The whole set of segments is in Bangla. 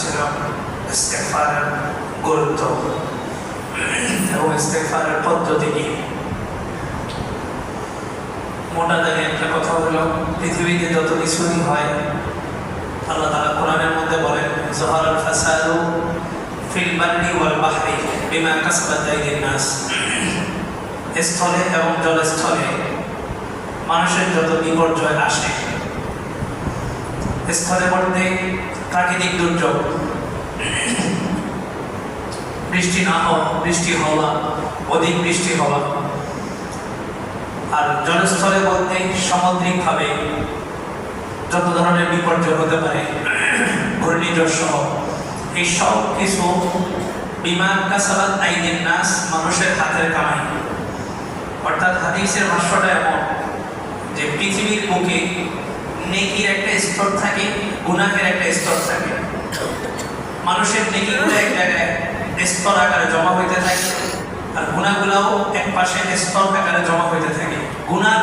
ছিল ইস্তেগফারের গুরুত্ব এবং ইস্তেগফারের পদ্ধতি কি মোটা দাগে একটা কথা হলো পৃথিবীতে যত কিছুই হয় আল্লাহ তাআলা কোরআনের মধ্যে বলেন জহারাল ফাসাদু ফিল বাররি ওয়াল বাহরি বিমা কাসাবাত আইদিন নাস স্থলে এবং জলস্থলে মানুষের যত বিপর্যয় আসে স্থলে বলতে প্রাকৃতিক দুর্যোগ। বৃষ্টি না হওয়া, বৃষ্টি হওয়া, অধিক বৃষ্টি হওয়া। আর জলস্থলে বলতে সামুদ্রিকভাবে যত ধরনের বিপর্যয় হতে পারে ঘূর্ণিঝড় সহ এই সব কিছু বিমান কাসাবাত আইনের নাস মানুষের হাতের কামাই। অর্থাৎ হাদিসের ভাষ্যটা এমন যে পৃথিবীর বুকে নেকির একটা স্তর থাকে, গুনাহের একটা স্তর থাকে। মানুষের নেকিগুলো এক জায়গায় স্তর আকারে জমা হইতে থাকে আর গুণাগুলাও এক পাশে স্তর আকারে জমা হইতে থাকে। গুনার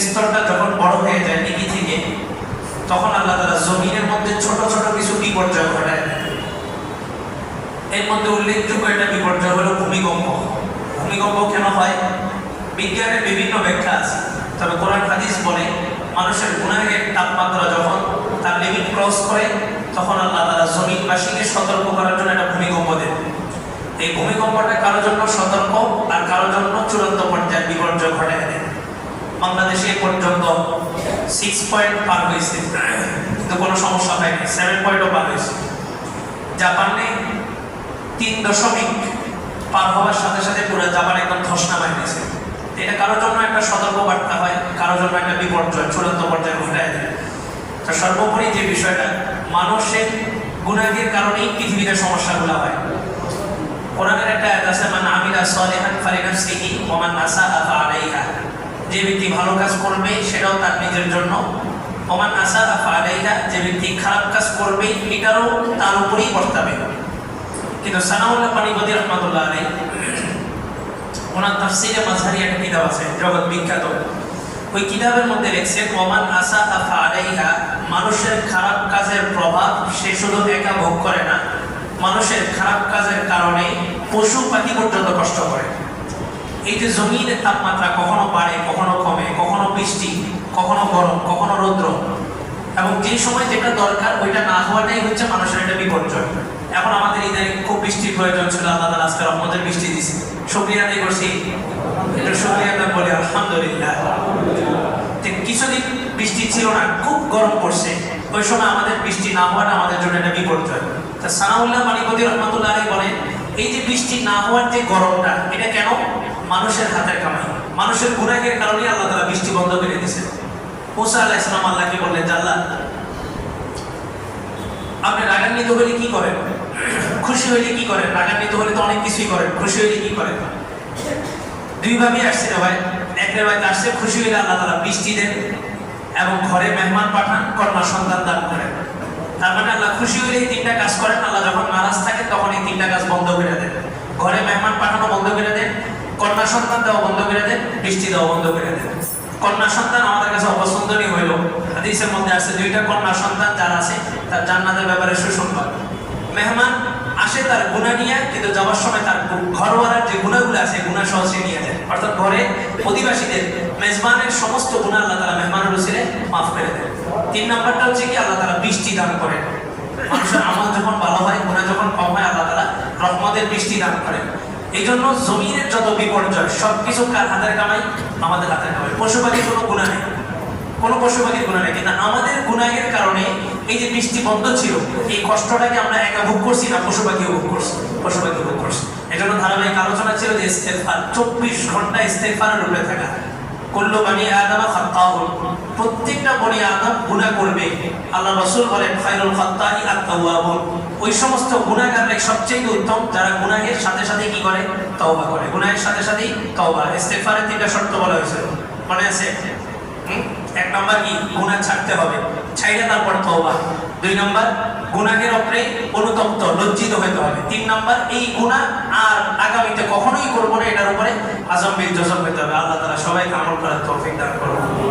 স্তরটা যখন বড় হয়ে যায় নেকি থেকে, তখন আল্লাহ তারা জমিনের মধ্যে ছোট ছোট কিছু বিপর্যয় ঘটায়। এর মধ্যে উল্লেখযোগ্য একটা বিপর্যয় হলো ভূমিকম্প। ভূমিকম্প কেন হয়? বিজ্ঞানের বিভিন্ন ব্যাখ্যা আছে। তবে কোরআন হাদিস বলে মানুষের গুণাহের তাপমাত্রা যখন তার লিমিট ক্রস করে, তখন আল্লাহ তারা জমিনবাসীকে সতর্ক করার জন্য একটা ভূমিকম্প দেন। এই ভূমিকম্পটা কারোর জন্য সতর্ক আর কারোর জন্য চূড়ান্ত পর্যায়ে বিপর্যয় ঘটে দেন বাংলাদেশে এ পর্যন্ত সিক্স পয়েন্ট পার হয়েছে, কিন্তু কোনো সমস্যা হয়নি সেভেন পয়েন্টও পার হয়েছে। জাপানে তিন দশমিক পার হওয়ার সাথে সাথে পুরো জাপান একদম ধসনা হয়ে গেছে। এটা কারোর জন্য একটা সতর্ক বার্তা হয় কারোর জন্য একটা বিপর্যয়, চূড়ান্ত পর্যায়ে ঘটায় তো সর্বোপরি যে বিষয়টা, মানুষের গুণাগের কারণেই পৃথিবীতে সমস্যাগুলো হয়। কোরআনের একটা আয়াত আছে মানে আমিরা সালিহান ফালিনাফসিহি ওয়া মান আসাআ ফাআলাইহা। যে ব্যক্তি ভালো কাজ করবে, সেটাও তার নিজের জন্য। ওমান আসাআ ফাআলাইহা, যে ব্যক্তি খারাপ কাজ করবে, এটারও তার উপরেই বর্তাবে। কিন্তু সানাউল্লাহ পানিপতি রহমাতুল্লাহ আলাইহি ওনার তাফসিরে মাঝারি একটা কিতাব আছে, জগৎ বিখ্যাত। ওই কিতাবের মধ্যে লিখছেন ওমান আসা আফা আলাইহা মানুষের খারাপ কাজের প্রভাব সে শুধু একা ভোগ করে না, মানুষের খারাপ কাজের কারণে পশু পাখি পর্যন্ত কষ্ট করে। এই যে জমিনের তাপমাত্রা কখনো বাড়ে, কখনো কমে, কখনো বৃষ্টি, কখনো গরম, কখনো রৌদ্র, এবং যে সময় যেটা দরকার ওইটা না হওয়াটাই হচ্ছে মানুষের একটা বিপর্যয়। এখন আমাদের ইদানিং খুব বৃষ্টির প্রয়োজন ছিল, আল্লাহ আজকে রহমতের বৃষ্টি দিছে শুক্রিয়া আদায় করছি। একটু শুক্রিয়া আদায় বলি আলহামদুলিল্লাহ। কিছুদিন বৃষ্টি ছিল না, খুব গরম পড়ছে। ওই সময় আমাদের বৃষ্টি না হওয়াটা আমাদের জন্য একটা বিপর্যয়। তা সানাউল্লাহ মানিপতি রহমতুল্লাহ বলেন, এই যে বৃষ্টি না হওয়ার যে গরমটা, এটা কেন? মানুষের হাতের কামাই। মানুষের গুণাগের কারণে আল্লাহ তালা বৃষ্টি বন্ধ করে দিয়েছে মুসা আল্লাহ ইসলাম আল্লাহকে বললেন আল্লাহ আপনি রাগান্বিত হলে কি করেন? খুশি হইলে কি করেন? রাগান্বিত হলে তো অনেক কিছুই করেন। খুশি হইলে কি করেন? দুই ভাবেই আসছে রে ভাই। এক রে ভাই আসছে খুশি হইলে আল্লাহ তালা বৃষ্টি দেন এবং ঘরে মেহমান পাঠান, কন্যা সন্তান দান করেন। তার মানে আল্লাহ খুশি হইলে এই তিনটা কাজ করেন। আল্লাহ যখন নারাজ থাকে, তখন এই তিনটা কাজ বন্ধ করে দেন। ঘরে মেহমান পাঠানো বন্ধ করে দেন, কন্যা সন্তান দেওয়া বন্ধ করে দেন বৃষ্টি দেওয়া বন্ধ করে দেন। কন্যা সন্তান আমাদের কাছে অপছন্দনীয় হইল। হাদিসের মধ্যে আছে দুইটা কন্যা সন্তান যার আছে, তার জান্নাতের ব্যাপারে সুসংবাদ। মেহমান আসে তার গুণা নিয়ে, কিন্তু যাওয়ার সময় তার ঘরওয়ালার যে গুণাগুলো আছে গুণা সহ সে নিয়ে যায়। অর্থাৎ ঘরে অধিবাসীদের মেজবানের সমস্ত গুণা আল্লাহ তালা মেহমানের রসিলে মাফ করে দেয় তিন নাম্বারটা হচ্ছে কি, আল্লাহ তালা বৃষ্টি দান করেন। মানুষের আমল যখন ভালো হয় গুণা যখন কম হয়, আল্লাহ তালা রহমতের বৃষ্টি দান করেন। এই জন্য জমিনের যত বিপর্যয়, সবকিছু কার হাতের কামাই? আমাদের হাতের কামাই। পশু পাখির কোনো গুণা নেই। কোনো পশু পাখির গুণা নেই। কিন্তু আমাদের গুণাহের কারণে এই যে বৃষ্টি বন্ধ ছিল, এই কষ্টটাকে আমরা একা ভোগ করছি না পশু পাখিও ভোগ করছি পশু পাখি ভোগ করছি। এই জন্য ধারাবাহিক আলোচনা ছিল যে ইস্তেফার চব্বিশ ঘণ্টা ইস্তেফারের উপরে থাকা। করল আদামা প্রত্যেকটা বনি আদম করবে। আল্লাহ রসুল বলেন, খায়রুল খাত্তাই আত-তাওয়াবুন। ওই সমস্ত গুনাহগারের সবচেয়ে উত্তম, যারা গুনাহের সাথে সাথে কি করে? তওবা করে। গুনাহের সাথে সাথেই তওবা। ইস্তেগফারের তিনটা শর্ত বলা হয়েছে। মনে আছে? এক নম্বর কি? গুণা ছাড়তে হবে। তারপর তওবা। দুই নম্বর, গুনাহের ওপরে অনুতপ্ত, লজ্জিত হতে হবে। তিন নম্বর, এই গুণা আর আগামীতে কখনোই করব না, এটার উপরে আজম বিল জজম হতে হবে। আল্লাহ তালা সবাইকে আমল করার তৌফিক দান করুন।